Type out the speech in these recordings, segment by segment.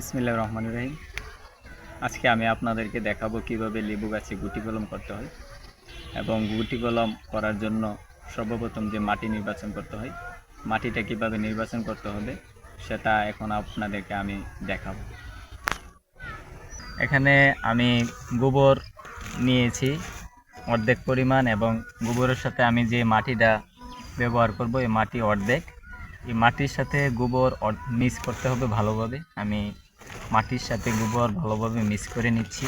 বিসমিল্লাহ রহমান রহিম। আজকে আমি আপনাদেরকে দেখাবো কীভাবে লেবু গাছে গুটি কলম করতে হয় এবং গুটি কলম করার জন্য সর্বপ্রথম যে মাটি নির্বাচন করতে হয়, মাটিটা কীভাবে নির্বাচন করতে হবে সেটা এখন আপনাদেরকে আমি দেখাবো। এখানে আমি গোবর নিয়েছি, অর্ধেক পরিমাণ এবং গোবরের সাথে আমি যে মাটিটা ব্যবহার করব, এই মাটি অর্ধেক। এই মাটির সাথে গোবর মিক্স করতে হবে ভালোভাবে। আমি মাটির সাথে গোবর ভালোভাবে মিক্স করে নিচ্ছি।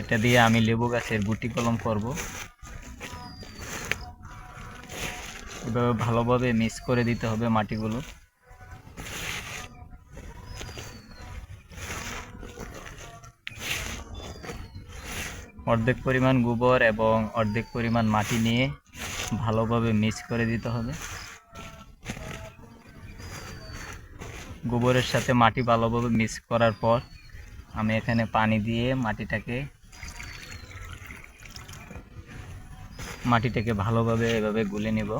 এটা দিয়ে আমি লেবু গাছের গুটি কলম করব। এভাবে ভালোভাবে মিক্স করে দিতে হবে মাটিগুলো। অর্ধেক পরিমাণ গোবর এবং অর্ধেক পরিমাণ মাটি নিয়ে ভালোভাবে মিক্স করে দিতে হবে। গোবরের সাথে মাটি ভালোভাবে মিক্স করার পর আমি এখানে পানি দিয়ে মাটিটাকে মাটিটাকে ভালোভাবে এভাবে গুলে নেব।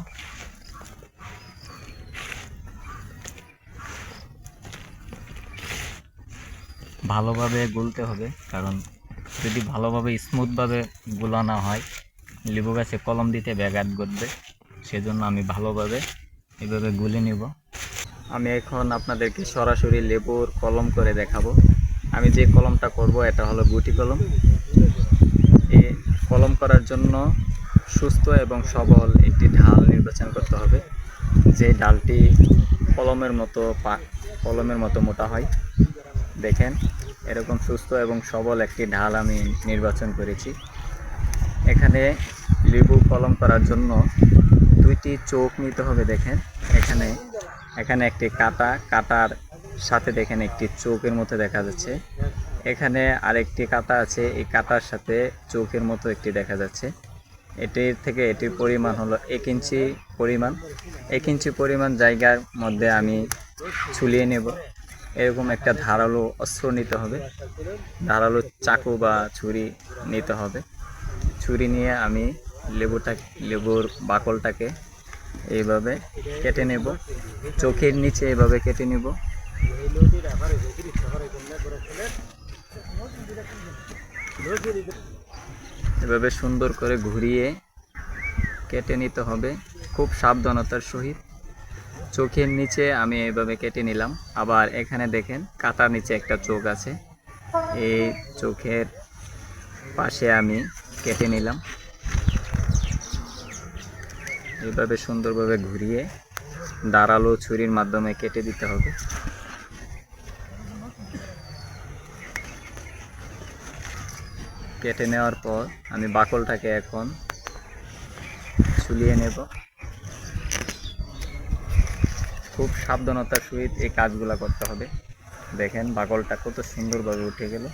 ভালোভাবে গুলতে হবে, কারণ যদি ভালোভাবে স্মুথভাবে গুলানো হয়, লেবু গাছে কলম দিতে ব্যাঘাত ঘটবে, সেজন্য আমি ভালোভাবে এভাবে গুলে নেব। আমি এখন আপনাদেরকে সরাসরি লেবুর কলম করে দেখাবো। আমি যে কলমটা করব, এটা হলো গুটি কলম। এ কলম করার জন্য সুস্থ এবং সবল একটি ঢাল নির্বাচন করতে হবে। যে ডালটি কলমের মতো পা কলমের মতো মোটা হয়। দেখেন, এরকম সুস্থ এবং সবল একটি ঢাল আমি নির্বাচন করেছি। এখানে লেবু কলম করার জন্য দুইটি চোখ নিতে হবে, দেখেন। এখানে এখানে একটি কাটা, কাটার সাথে দেখেন একটি চোখের মতো দেখা যাচ্ছে। এখানে আরেকটি কাটা আছে, এই কাটার সাথে চোখের মতো একটি দেখা যাচ্ছে। এটির থেকে এটির পরিমাণ হলো এক ইঞ্চি পরিমাণ। এক ইঞ্চি পরিমাণ জায়গার মধ্যে আমি ছুলিয়ে নেব। এরকম একটা ধারালো অস্ত্র নিতে হবে। ধারালো চাকু বা ছুরি নিতে হবে। ছুরি নিয়ে আমি লেবুটা, লেবুর বাকলটাকে এইভাবে কেটে নেব। চোখের নিচে এইভাবে কেটে নেব। এভাবে সুন্দর করে ঘুরিয়ে কেটে নিতে হবে। খুব সাবধানতার সহিত। চোখের নিচে আমি এইভাবে কেটে নিলাম। আবার এখানে দেখেন কাটার নিচে একটা চোখ আছে। এই চোখের পাশে আমি কেটে নিলাম। এইভাবে সুন্দরভাবে ঘুরিয়ে দাঁড়াল ছুরির মাধ্যমে কেটে দিতে হবে। কেটে নেওয়ার পর আমি বাকলটাকে এখন ছুলিয়ে নেব। খুব সাবধানতার সহিত এই কাজগুলো করতে হবে। দেখেন বাকলটা কত সুন্দরভাবে উঠে গেল।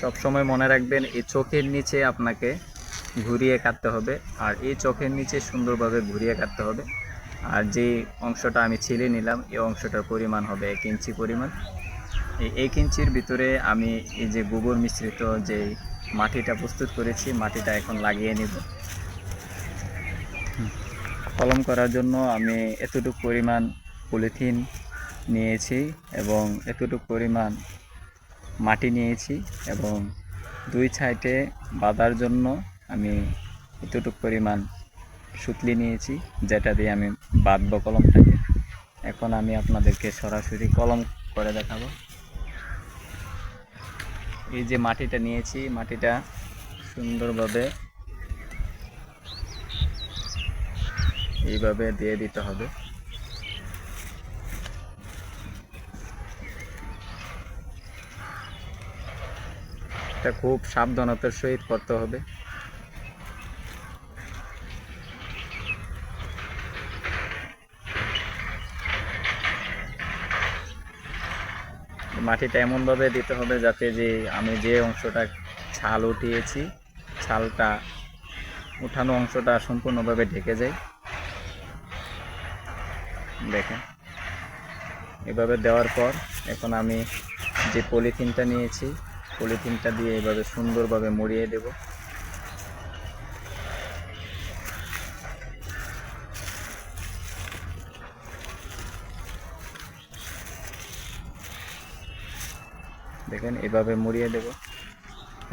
সব সময় মনে রাখবেন, এই চোখের নিচে আপনাকে ঘুরিয়ে কাটতে হবে। আর এই চোখের নিচে সুন্দরভাবে ঘুরিয়ে কাটতে হবে। আর যে অংশটা আমি ছিলে নিলাম, এই অংশটার পরিমাণ হবে এক ইঞ্চি পরিমাণ। এই এক ইঞ্চির ভিতরে আমি এই যে গোবর মিশ্রিত যে মাটিটা প্রস্তুত করেছি, মাটিটা এখন লাগিয়ে নেব। কলম করার জন্য আমি এতটুকু পরিমাণ পলিথিন নিয়েছি এবং এতটুকু পরিমাণ মাটি নিয়েছি এবং দুই সাইডে বাঁধার জন্য আমি এতটুকু পরিমাণ সুতলি নিয়েছি, যেটা দিয়ে আমি বাঁধব কলমটাকে। এখন আমি আপনাদেরকে সরাসরি কলম করে দেখাবো। এই যে মাটিটা নিয়েছি, মাটিটা সুন্দরভাবে এইভাবে দিয়ে দিতে হবে। এটা খুব সাবধানতার সহিত করতে হবে। মাটিটা এমনভাবে দিতে হবে যাতে যে আমি যে অংশটা ছাল উঠিয়েছি, ছালটা উঠানো অংশটা সম্পূর্ণভাবে ঢেকে যায় দেখেন। এভাবে দেওয়ার পর এখন আমি যে পলিথিনটা নিয়েছি, পলিথিনটা দিয়ে এভাবে সুন্দরভাবে মরিয়ে দেব। দেখেন, এভাবে মুড়িয়ে দেব।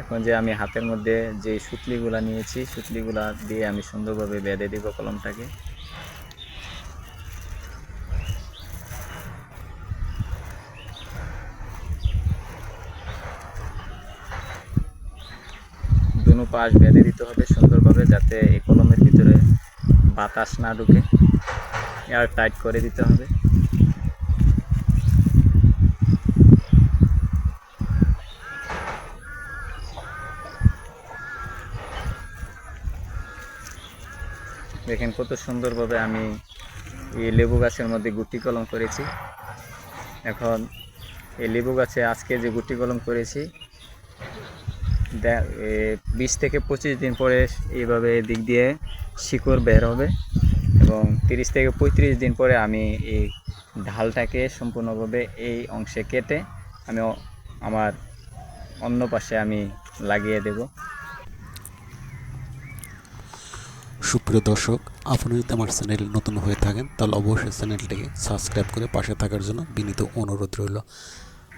এখন যে আমি হাতের মধ্যে যে সুতলিগুলা নিয়েছি, সুতলিগুলা দিয়ে আমি সুন্দরভাবে বেঁধে দিব কলমটাকে। দুনো পাশ বেঁধে দিতে হবে সুন্দরভাবে যাতে এই কলমের ভিতরে বাতাস না ঢুকে। এয়ার টাইট করে দিতে হবে। দেখেন কত সুন্দরভাবে আমি এই লেবু গাছের মধ্যে গুটি কলম করেছি। এখন এই লেবু গাছে আজকে যে গুটি কলম করেছি বিশ থেকে পঁচিশ দিন পরে এইভাবে দিক দিয়ে শিকড় বের হবে এবং তিরিশ থেকে পঁয়ত্রিশ দিন পরে আমি এই ঢালটাকে সম্পূর্ণভাবে এই অংশে কেটে আমি আমার অন্য পাশে আমি লাগিয়ে দেব। সুপ্রিয় দর্শক, আপনি যদি আমার চ্যানেল নতুন হয়ে থাকেন, তাহলে অবশ্যই চ্যানেলটিকে সাবস্ক্রাইব করে পাশে থাকার জন্য বিনীত অনুরোধ রইল।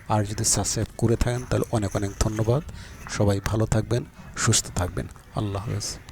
আর যদি সাবস্ক্রাইব করে থাকেন, তাহলে অনেক অনেক ধন্যবাদ। সবাই ভালো থাকবেন, সুস্থ থাকবেন। আল্লাহ হাফেজ।